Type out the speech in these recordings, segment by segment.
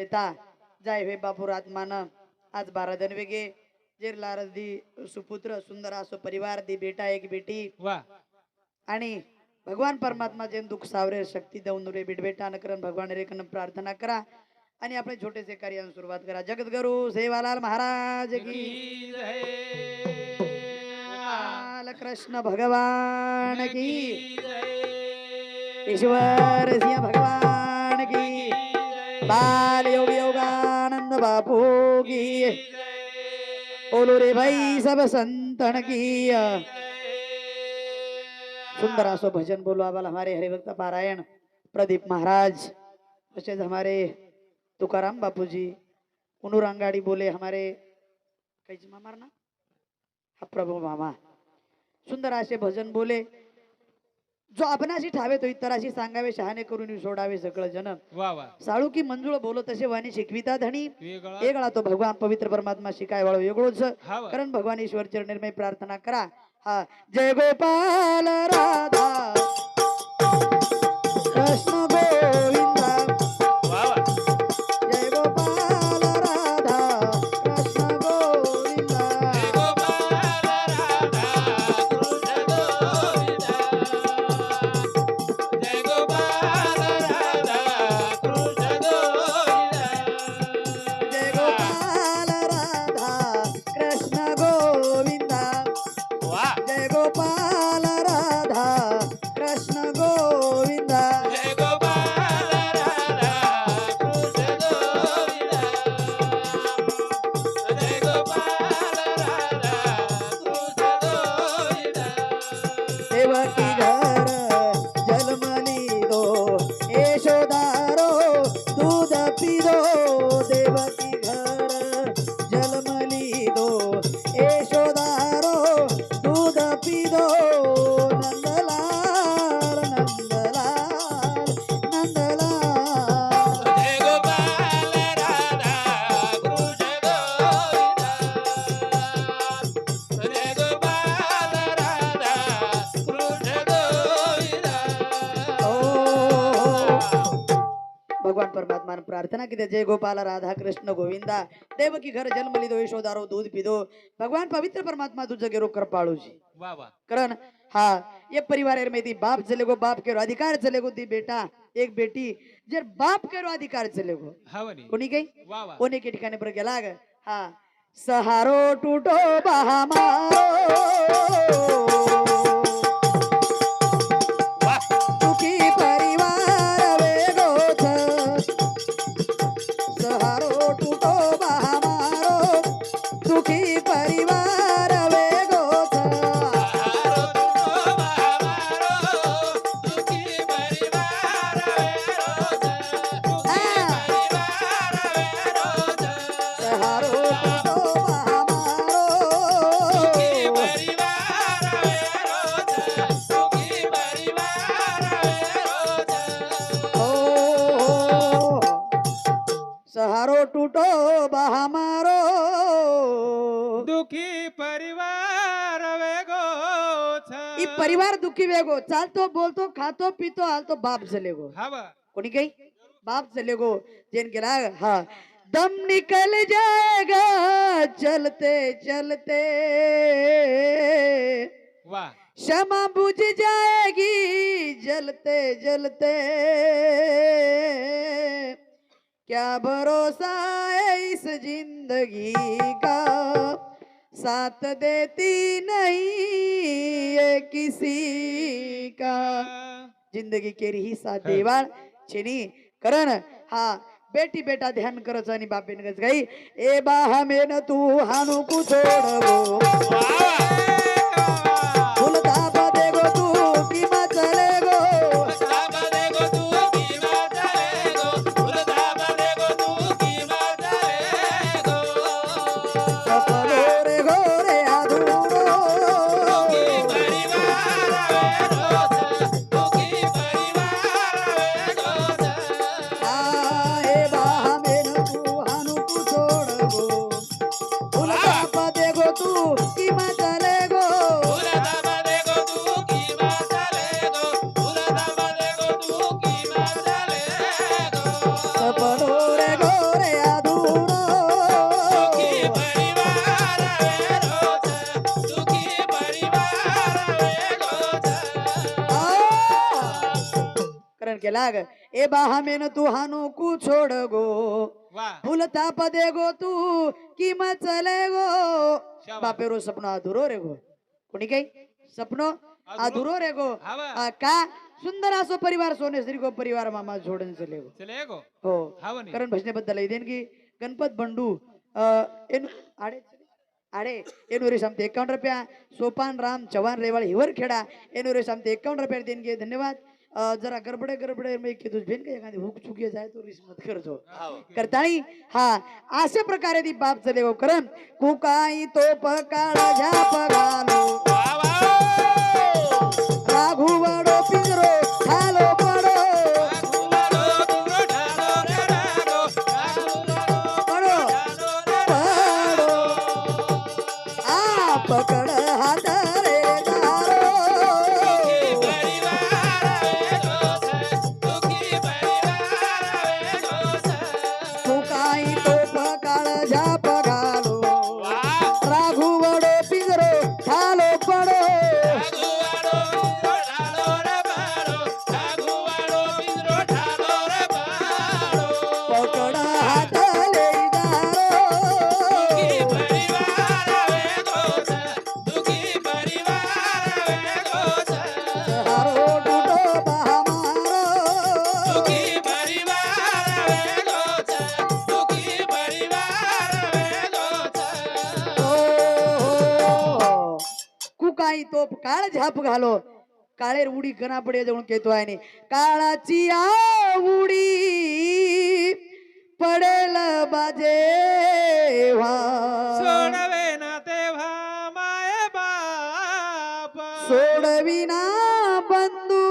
येता जाय हे बापूर आत्मान आज बारा जण वेगे जेर लारस दी सुपुत्र सुंदर असो परिवार दी बेटा एक बेटी. वा. आणि भगवान परमात्मा जेन दुःख सावरे शक्ती देऊन रे बिडबेटा न करण भगवान रेखन प्रार्थना करा. आणि आपले छोटेसे कार्याला सुरुवात करा. जगद्गुरु सेवालाल महाराज की. लाल कृष्ण भगवान की. ईश्वर सिंह भगवान. बाल योग योगानंद बापू की बोलो रे भाई सब संतन की सुंदर असो भजन बोलो आबाल हमारे हरिभक्त पारायण। प्रदीप महाराज तसेच हमारे तुकाराम बापूजी उनुरंगाड़ी बोले हमारे कैसे मामार ना हा प्रभू मामा। सुंदर असे भजन बोले। जो आपणाशी ठावे तो इतराशी सांगावे शहाणे करून सोडावे सगळं जन वा वा. साळू की मंजुळ बोलो तसे वाणी शिकविता धणी. वेगळा. तो भगवान पवित्र परमात्मा शिकाय वाळो वेगळोच. कारण भगवान ईश्वर चरणिर्मय प्रार्थना करा. हा. जय गोपाल राधा. जय गोपाल राधा कृष्ण गोविंदा. देवकी घर जन्मली दो यशोदारो दूध पिदो भगवान पवित्र परमात्मा तुझं गेरो कृपाळू जी करण हा ये परिवार में थी बाप चले गो बाप के अधिकार चले गो दी बेटा. एक बेटी. जर बाप के अधिकार चले गो कोणी वा कोणी के ठिकाणी बरं गेला? ग हा. सहारो टूटो बहा दुखी परिवार वेगोछ ई परिवार दुखी वेगो चालतो बोलतो खातो पितो हालतो बाप झाले गो. हवा कोणी काही बाप झाले गो. जेन गेला हा. दम निकल जाएगा चलते चलते. क्षमा बुझ जाएगी जलते जलते. क्या भरोसा है इस जिंदगी का? साथ देती नहीं है किसी का। जिंदगी केरी ही साथ देवाळ छेनी करण हा बेटी बेटा ध्यान करच आणि बापेन गच गाई ए बा हमेन तू हानू कु छोडगो ए बाहा मेन तू हानू कु छोड गो. फुल पदे गो तू कि म चले गो. बापेरो सपनो अधुरो रे गो. कोणी काही? सपनो अधुरो? रे गो. का? सुंदर असो परिवार सोनेश्री गो परिवार मामा जोड़न चले गो. चले गो. हो. कारण भजने बद्दल देन की गणपत बंडू आडे अरे एनुरे सांगते एकावन्न रुपया सोपान राम चव्हाण रेवाळ हिवर खेडा एनुरे सांगते एकावन्न रुपया देणगे धन्यवाद. जरा गडबडे गडबडे मी की तुझ भेन का एखादी हुक चुकी जाय तो रिस मत करतो करताळी? हा. अशा प्रकारे ती बाप चले गो करम. कुकाई तो पकाळ झाप घालो वा काळेर उडी कना पडे जाऊन केतो आहे काळाची उडी पडेल बाजे सोडवे ना तेव्हा माय बाप. सोडविना बंधू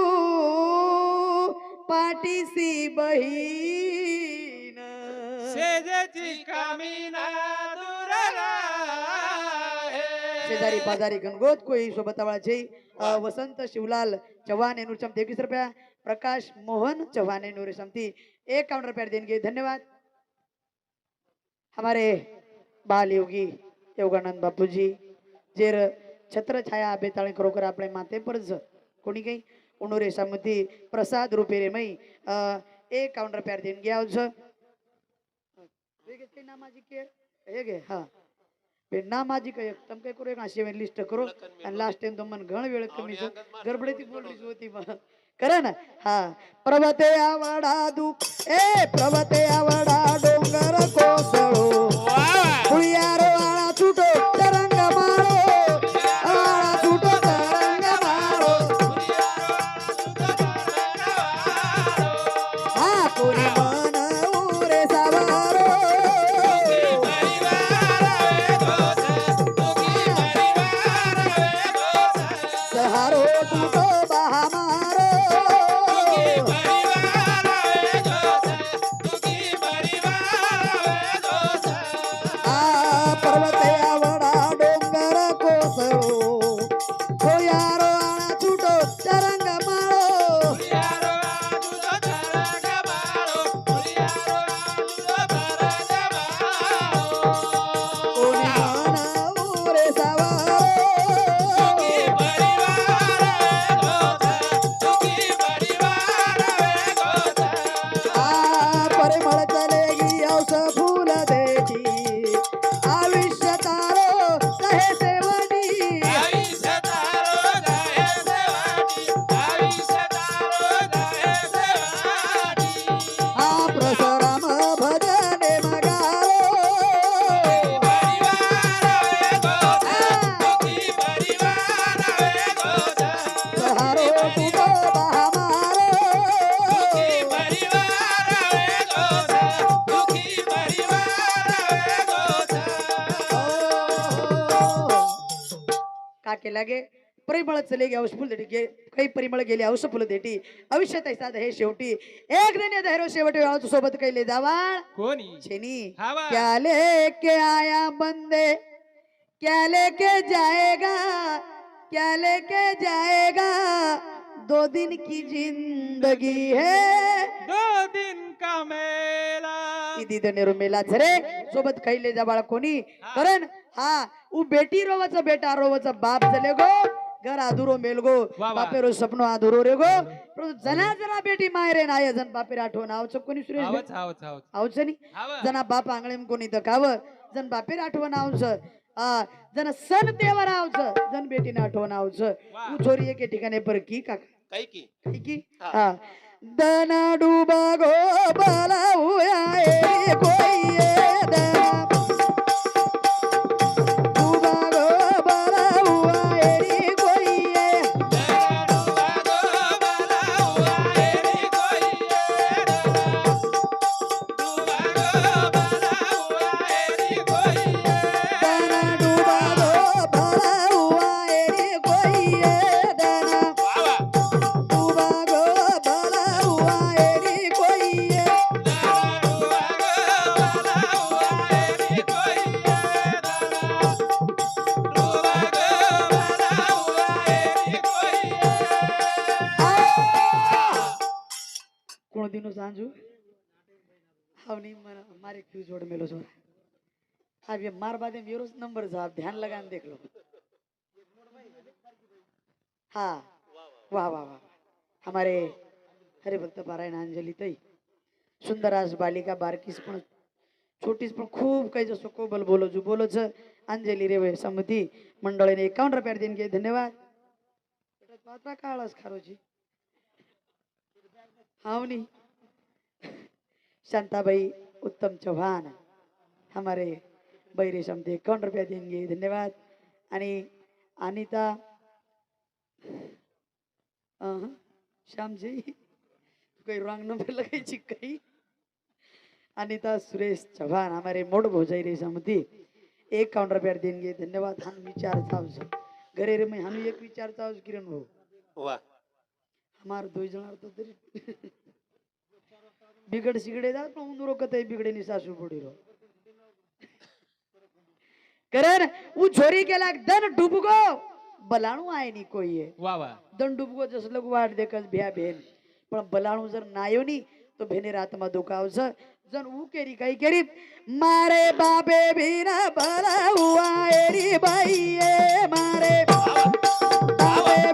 पाठीसी बहीण. शेजेची कामिना दूर शेजारी पाजारी गणगोत कोई सोबत आवळाचे वसंत शिवलाल चव्हाण एनूर चमती एकवीस रुपया प्रकाश मोहन चौहान एनूर चमती एक काउंटर रुपया देंगे धन्यवाद. हमारे बाल योगी योगानंद बापूजी जेर छत्र छाया बेताळे खरोखर आपले माते पर ज कोणी काही? उणुरे समती प्रसाद रूपे रे मई एक काउंटर रुपया देणगे आवज नामाजी के हे गे हा. बे नामाजी काय तम काय करू एक अशी लिस्ट करू आणि लास्ट टाइम मन घण वेळ कमी गडबडीती बोलली होती मग करा ना हा प्रभते आवडा दु ए प्रभते आवडा चले गे औष फुल देटी काही परिमळ गेले औष फुल देटी। आयुष्यात ऐसा हे शेवटी। एक दिन धैर्य शेवटी वेळा सोबत कैले जावा। कोणी छेनी. क्या लेके आया बंदे? क्या लेके जाएगा? क्या लेके जाएगा? दो दिन की जिंदगी है। दो दिन का मेला। किती दनेरो मेला झरे सोबत खैले जा बाळा कोणी कारण हा उ बेटी रोवाचा बेटा रोवाचा बाप झाले गो। घर अधुरो मेलगो. बापेरो सपनो अधुरो रे गो परंतु जना जना बेटी मायरे नाय जन बापेर आठवण आवच कोणी सुरेश हावच आवच नी? हाव जना बाप आंगळेम कोणी दकाव जन बापेर आठवण आवच आ जन सण तेवर आवच जन बेटीने आठवण आवच वा. उचोरी एके ठिकाणी पर की काका? काही की? काय की? हा. दना डुबा गो बाला हुया ए हा मार बादे मेरो नंबर साहब ध्यान लगा देख लो हाँ. वाह वाह वाह हमारे हरे भक्त पारायण अंजली तई. सुंदरास बालिका बारकीस पण छोटीस पण खूप काही जसं कोबल बोलो जो बोलो अंजली रे समती मंडळीने एकावन्न रुपया देईन घे धन्यवाद. पात्रा काळच खारोजी. हावनी शांताबाई उत्तम चव्हाण. हमारे बैरे समते एकावन्न रुपया देंगे धन्यवाद. आणि अनिता श्यामजी काही रॉंग नंबर लगायची काही अनिता सुरेश चव्हाण हमारे मोड भोजाई रे समती. एकावन्न रुपया देंगे धन्यवाद. हम विचार चावस घरे रे मैं हम एक विचार चावस किरण भाऊ. वा. हमार दो जण होतो तरी. बिगड सिगडे जात पण उंदरो कतई बिगडे नि सासू पडी रो करण उ छोरी केला दन डुबगो. बलाणू आहे नी कोई वा वा. दन डुबगो जस लोक वाट देखस भ्या भेन. पण बलाणू जर नायो नी तो भेनेर आत्मा दुखावस जन उ केरी काही केरी मारे बाबे बिना बला हुआ एरी बाई ए मारे बाबे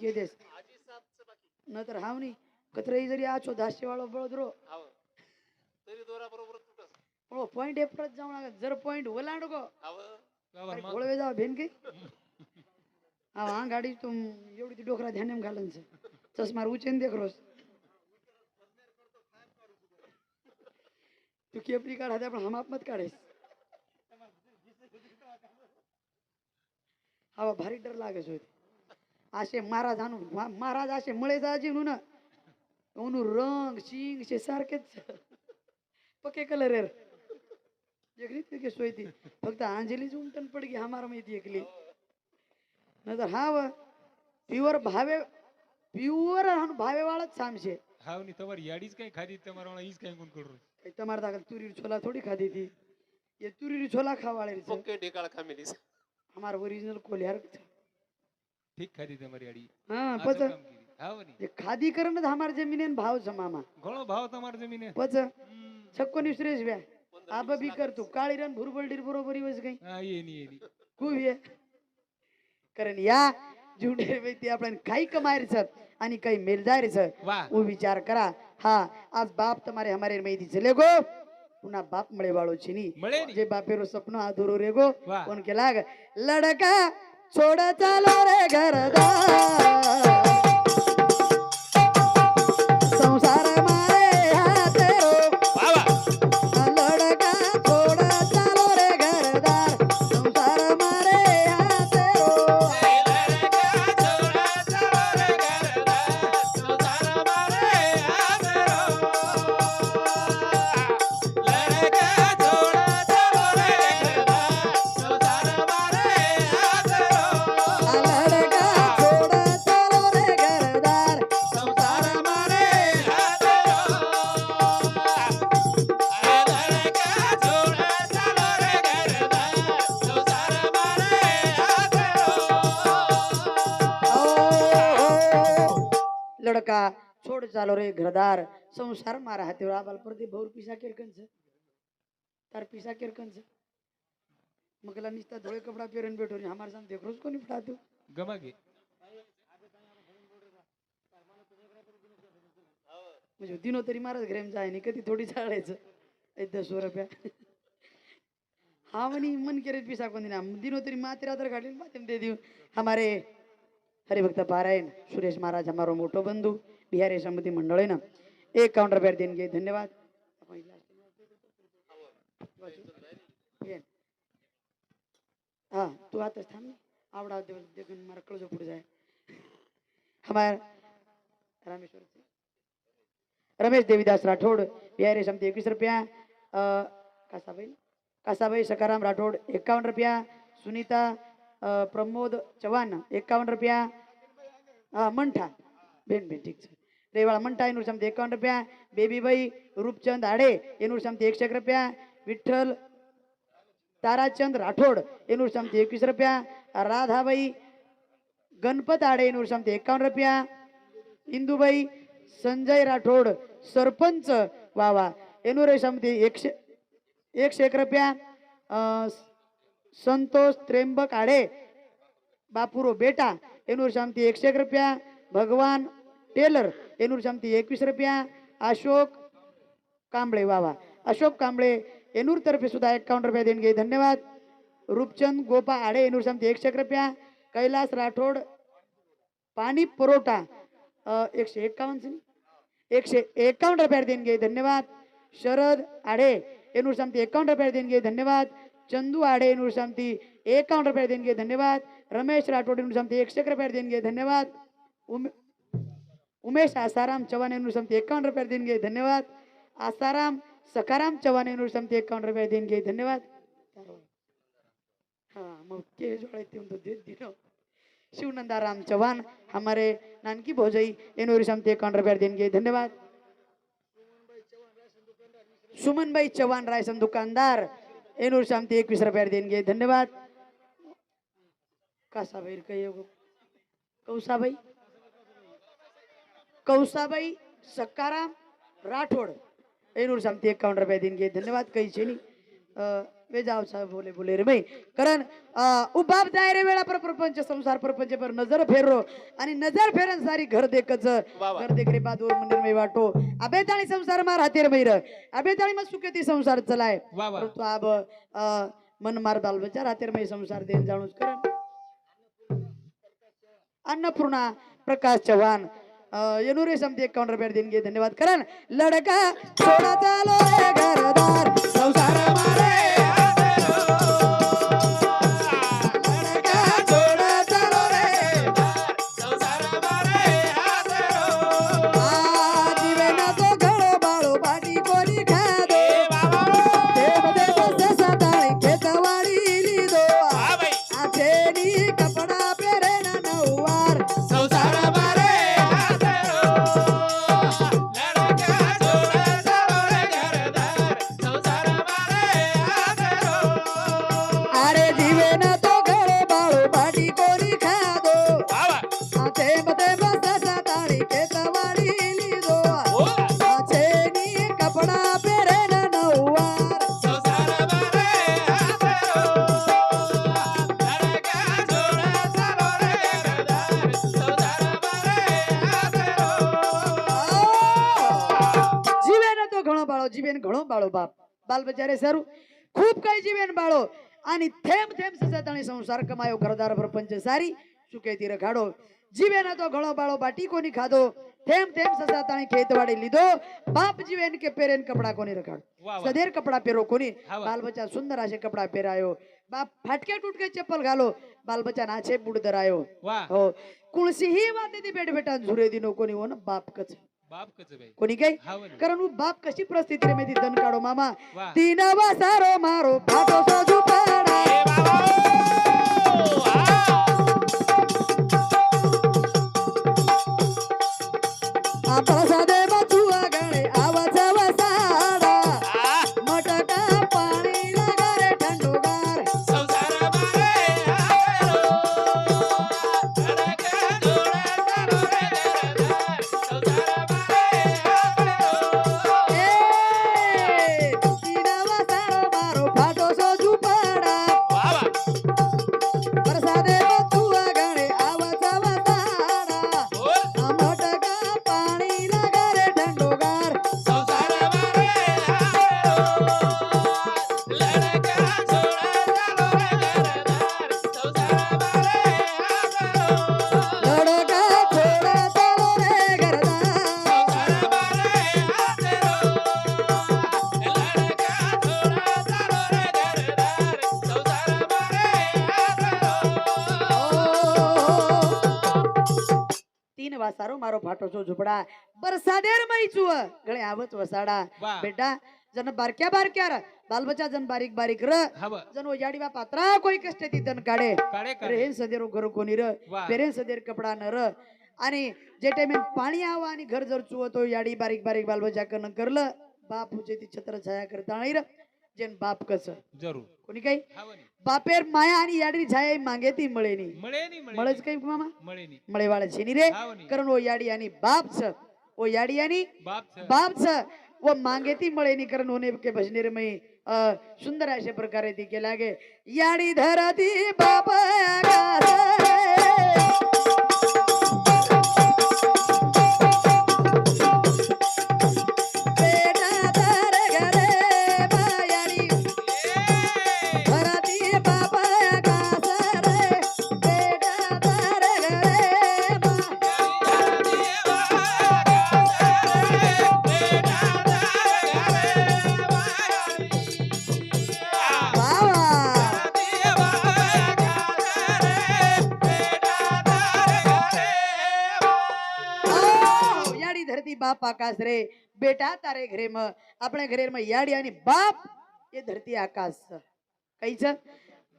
घे देस. नंतर हाव नी कतराही जरी आछो दाशे वाळो बळदरो. पण पॉइंट एपरत जाऊ नका. जर पॉइंट ओलांड गो. गोळवे जाव भेन की? हा अंगाडी तुम एवढी ती डोकरा ध्यान घालन चष्मार उचेन देख रोज. तू केपरी काढा त्या पण हम मत काढेस. हवा भारी डर लागेस होते असे महाराज आणू महाराज असे मळे जायचे म्हणून रंग शिंग शे सारखेच. पके कलर एर एकली सोय ती. फक्त अंजलीच उमटण पडगी हमार माहिती एकली. नंतर हा व प्युअर भावे प्युअर भावे वाळच सामशे. हा नी याडीच काही खादी तमार काय कोण करू? तमार दाखल तुरीर छोला थोडी खादी ती. ये तुरीर छोला खावाळे ढेकाळ खामेलीस. हमार ओरिजिनल कोल्हार ઠીક ખાધી તમારી આડી हाँ આ पच શું કામ કીધી? હાવ ની ये खादी करण हमारे जमीने भाव समामा ઘણો ભાવ તમારી જમીને पच હમ. छक्को निश्रेष व्या आब बी करतो काळी रन भुरबलडीर बरोबर वस काही હા એ ની એ ની खूप ये कारण या जुंडे व्यक्ती आपण काही कमायचं आणि काही मेलदारीचं વાહ वो विचार करा हा आज बाप तुम्हारे हमारे माहिती चले गो पुन्हा बाप मळे वाळो चिनी મળે ની जे बापेरो सपनो अधुरो रे गो वाह कोण केला ग? लडका छोड चालो रे घरदार. घरदार संसार मारा तेव्हा आम्हाला परत भाऊ पिसा किरकनच तार पिसा किरकनच मगला निस्ता धोळे कपडा पेरून भेटून आम्हाला सामने देख कोणी फटा तू? गमा घे. म्हणजे दिनो तरी महाराज घरे जाय नाही कधी थोडी चाळायचं दस रुपया. हा म्हणे मन केरे पिसा कोणी ना दिनो तरी माती रात्र काढली माते दे देऊ. हमारे हरिभक्त पारायण सुरेश महाराज हमारो मोठो बंधू. बिहारी समिती मंडळ आहे ना. एक काउंटर बॅट पेर घे. धन्यवाद. आपण हा तू आताच थांब आवडा देव देखून मला कळजो पुढे जाय. हमार रामेश्वर रमेश देवीदास राठोड बिहारी समती एकवीस रुपया. कासाबाई. कासाबाई सकाराम राठोड एकावन्न रुपया. सुनीता प्रमोद चव्हाण एकावन्न रुपया. हा मंठा. बेन बेन ठीक रेवाळ म्हणता येणूर क्षमते एकावन्न रुपया बेबीबाई रूपचंद आडे येणूर क्षमते एकशे एक रुपया विठ्ठल ताराचंद राठोड येणूर क्षमते एकवीस रुपया राधाबाई गणपत आडे येणूर क्षमते एकावन्न रुपया इंदुबाई संजय राठोड सरपंच वावा वा येणूर एकशे एकशे एक रुपया संतोष त्रेंबक आडे बापुरो बेटा येणूर क्षमते एकशे एक रुपया भगवान टेलर एनूर शामती एकवीस रुपया अशोक कांबळे वावा. अशोक कांबळे एनूर तर्फे सुद्धा एकावन्न रुपया देणगे धन्यवाद. रूपचंद गोपा आडे एनूर शामती एकशे एक रुपया. कैलास राठोड पाणी पुरवठा एकशे एकावन्न से. एकशे एकावन्न रुपये देणगे धन्यवाद. शरद आडे एनूर शामती एकावन्न रुपये देणगे धन्यवाद. चंदू आडे एनूर शामती एकावन्न रुपये देणगे धन्यवाद. रमेश राठोड एनूर शामती एकशे एक रुपये देणगे धन्यवाद. उमे उमेश आसाराम चव्हाण एनूर शामती एकावन्न रुपये देणगे धन्यवाद. आसाराम सकाराम चव्हाण एनूर शामती एकावन्न रुपये देणगे धन्यवाद. हा मग ते जोडे ते म्हणतो देत दिनो शिवनंदाराम चौहान हमारे नानकी भोजई एनोर शामती एकावन्न रुपये देणगे धन्यवाद. सुमनबाई चव्हाण रायसन दुकानदार एनूर शामती एकवीस रुपये देणगे धन्यवाद. कासाबाई काही कौसाबाई कौसाबाई सकाराम राठोड एनूर शामती एकावन्न रुपये देणगे धन्यवाद काही छेनी वे जाव साहेब बोले बोले रे भाई कारण अं, उबाब जाय रे वेळा पर प्रपंच संसार प्रपंच पर नजर फेरो आणि नजर फेरन सारी घर देखच वा वा. घर देख रे बादूर मंदिर में वाटो अबे ताळी संसार मार हातेर मैर अबे ताळी मग सुखे ती संसार चलाय વાહ વાહ परंतु अब अं, मन मार बाल बच्चा रातेर में संसार देन जाणूच करण अन्नपूर्णा प्रकाश चव्हाण येणुरे येनुरे एक काउंटर रुपये देणगे धन्यवाद कारण लडका छोडा चालो घरदार તાલબજારે સારું ખૂબ કાળજી બેન બાળો આની થેમ થેમ સજાતાણી સંસાર કમાયો ઘરદાર પ્રપંચ સારી ચૂકેતી રખાડો જીવે ના તો ઘણો બાળો બાટી કોની ખાધો થેમ થેમ સજાતાણી ખેતવાડી લીધો બાપ જીવે કે પહેરે કપડા કોની રખાડો સદેર કપડા પહેરો કોની બાલ બચ્ચા સુંદર આશે કપડા પહેરાયો બાપ ફાટકે ટૂટકે ચપ્પલ ઘાલો બાલ બચ્ચા નાચે બુડ ધરાયો હો કુણસી હી વાતે દી બેટ બેટા ઝુરે દી નો કોની ઓન બાપ કચ્છ कोणी काय? कारण बाप कशी परिस्थिती रे माहिती? दन काढो मामा. तीन वासारो मारो फाटो साजू पाडा. तीन वासारो मारो फाटो छो झुपडा बरसादेर मई चुव गळे आवत वसाडा वाह. बेटा जन बारक्या बारक्या र बालबच्चा जन बारीक बारीक र હા બ जन ओजाडी बा पात्रा कोई कष्ट ती तन काढे કાળે अरे કાળે हे सदेर घर कोणी र વાહ पेरे सदेर कपडा न र आणि जे टाइम पाणी आवा आणि घर जर चुवतो याडी बारीक बारीक बालबच्चा कन करलं बाप हुजे ती छत्र छाया करता र जेन बाप कस જરૂર कोणी काही? बापेर माया आणि याडी झाय मागे ती मळेनी. मळच काही मामा? मळेवाळ शेनी रे. कारण ओ याडी आणि बापच. ओ याडी आणि बापच. व मागे ती मळेनी कारण ओने के भजने रे मी सुंदर अशा प्रकारे ती केला गे. याडी धरती बाप આકાશ રે બેટા તારે ઘરેમાં આપણે ઘરેમાં યાડી અને બાપ એ ધરતી આકાશ છે કઈ છે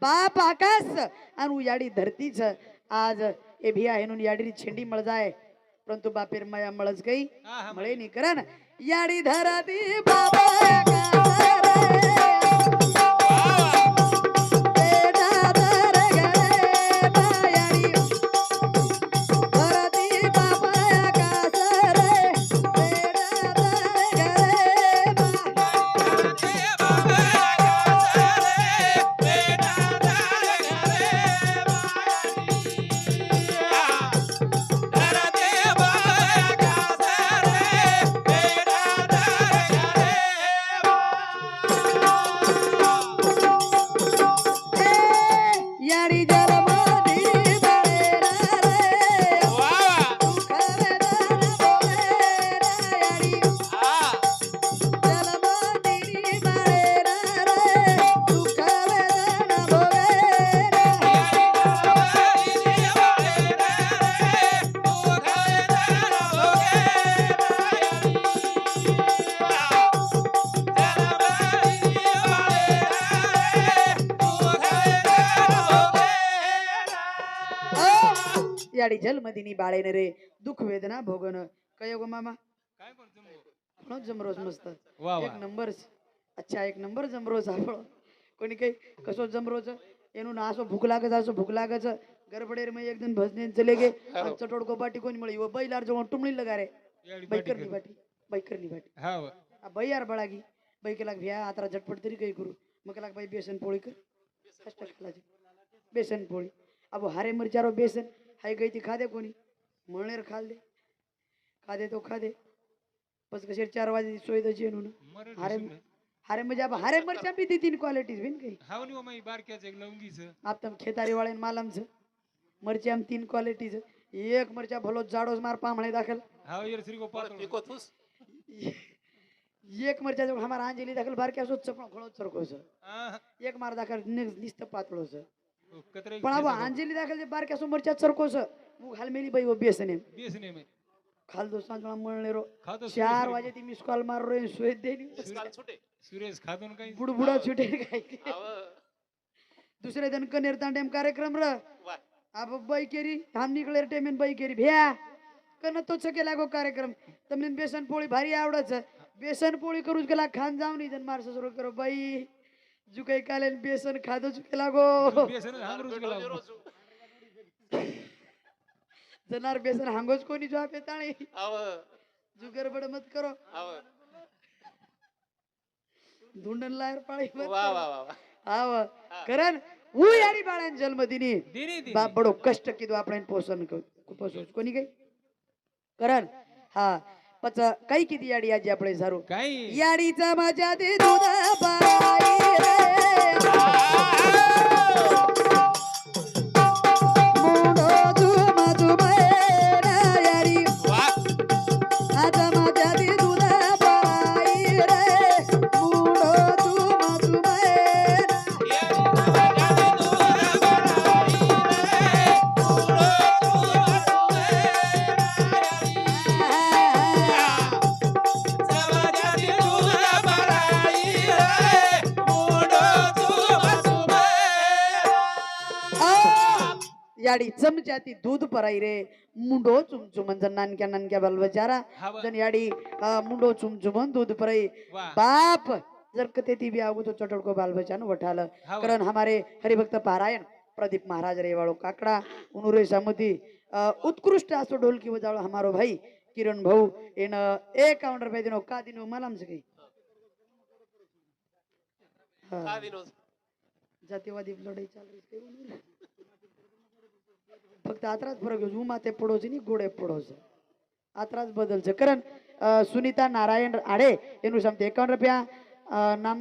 બાપ આકાશ આનું યાડી ધરતી છે આજ એ ભિયા એનું યાડી છેંડી મળ જાય પરંતુ બાપેર માયા મળ જ ગઈ મળે નહીં કરે ને યાડી ધરાતી બાપા याडी जलमधीनी बाळेन रे दुःख वेदना भोगन कयो गो मामा કાંઈ પણ જમવું ઘણો જમરોજ મસ્ત વાહ એક વાહ નંબર છે અચ્છા એક નંબર જમરો છે આપણો કોની કઈ કશો જમરો છે એનું નાસો ભૂખ લાગે છે આસો ભૂખ લાગે છે ગરબડેર માં એક દિન ભજને ચલે ગે હારો. ચટોડ કોબાટી કોની મળી વો બૈલાર જો ટુમણી લગારે એડી બૈકર પાટી ની બાટી બૈકર ની બાટી હા વ આ બૈયાર બળાગી બೈ કલાક ભ્યા આતરા ઝટપટ તરી કઈ કરું મ કલાક ભાઈ બેસન પોળી કર કષ્ટ ખાલા છે બેસન પોળી આબો હારે મરચારો બેસન हाय काही ती खादे कोणी? म्हणेर खा दे खादे तो खादे. बस कसे चार वाजे सोय तो जेन अरे अरे म्हणजे हरे मिर्चा भी ती तीन क्वालिटीज बिन काही? आता खेतारी वाळे मालम से मिर्चा तीन क्वालिटीज एक मिर्चा भलो जाडोस मार पामणे दाखल. एक मिरच्या जवळ हमारा अंजली दाखल बारक्या सोच चपळ खोळ चरको एक मार दाखल निस्त पातळो सर पण अब अंजली दाखल बारक्या समोरच्या चरकोस मग हाल मेली बाई बी एस एन एम बी एस खाल दोस्तांचा मळणे रो. चार वाजे ती मिस कॉल मार रो सुरेश देनी सुरेश खातून काय बुडबुडा सुटे काय? दुसरे दिन कनेर तांडेम कार्यक्रम र. अब बाई केरी हम निकले टेमेन बाई केरी भ्या. कन तो छके लागो कार्यक्रम. तमने बेसन पोळी भारी आवडच बेसन पोळी करूच गेला खान जाऊ नी जन मारसा सुरू करो. बाई. जुकै कालेन बेसन खाधो जुके लागो. जनार बेसन हांगोच कोणी जो आपे ताणे जुगर बड मत करो. धुंडन लायर पाळी आव. करण ऊय आणि बाळ्यान जन्म दिनी बाप बडो कष्ट किदो आपण पोसन पोसोच. कोणी काही करण. हा. पच काही किती याडी आजी आपण सारू? काही. याडीचा माझ्या दे दुधा रे. याडी चमच्याती दूध पराई रे मुंडो चुमचुमन जन नानक्या नानक्या बालबचारा. जन याडी मुंडो चुमचुमन दूध पराई बाप जर कते ती भी आगो तो चटड़को बाल बच्चा नु वठाल. कारण हमारे हरिभक्त पारायण प्रदीप महाराज रेवाड़ो काकड़ा उनुरे सामती उत्कृष्ट असो ढोलकी बजावो हमारो भाई किरण भाऊ इन एक काउंटर पे दिनो का दिनो मलाम से का विनोद जातीवादी लढाई चाल ફક્ત આતરાજ ફરક છે હું માથે પડો છે ને ગોળે પડો છે આતરાજ બદલ છે કરણ સુનિતા નારાયણ આડે એનું સામે એકાવન રૂપિયા નામ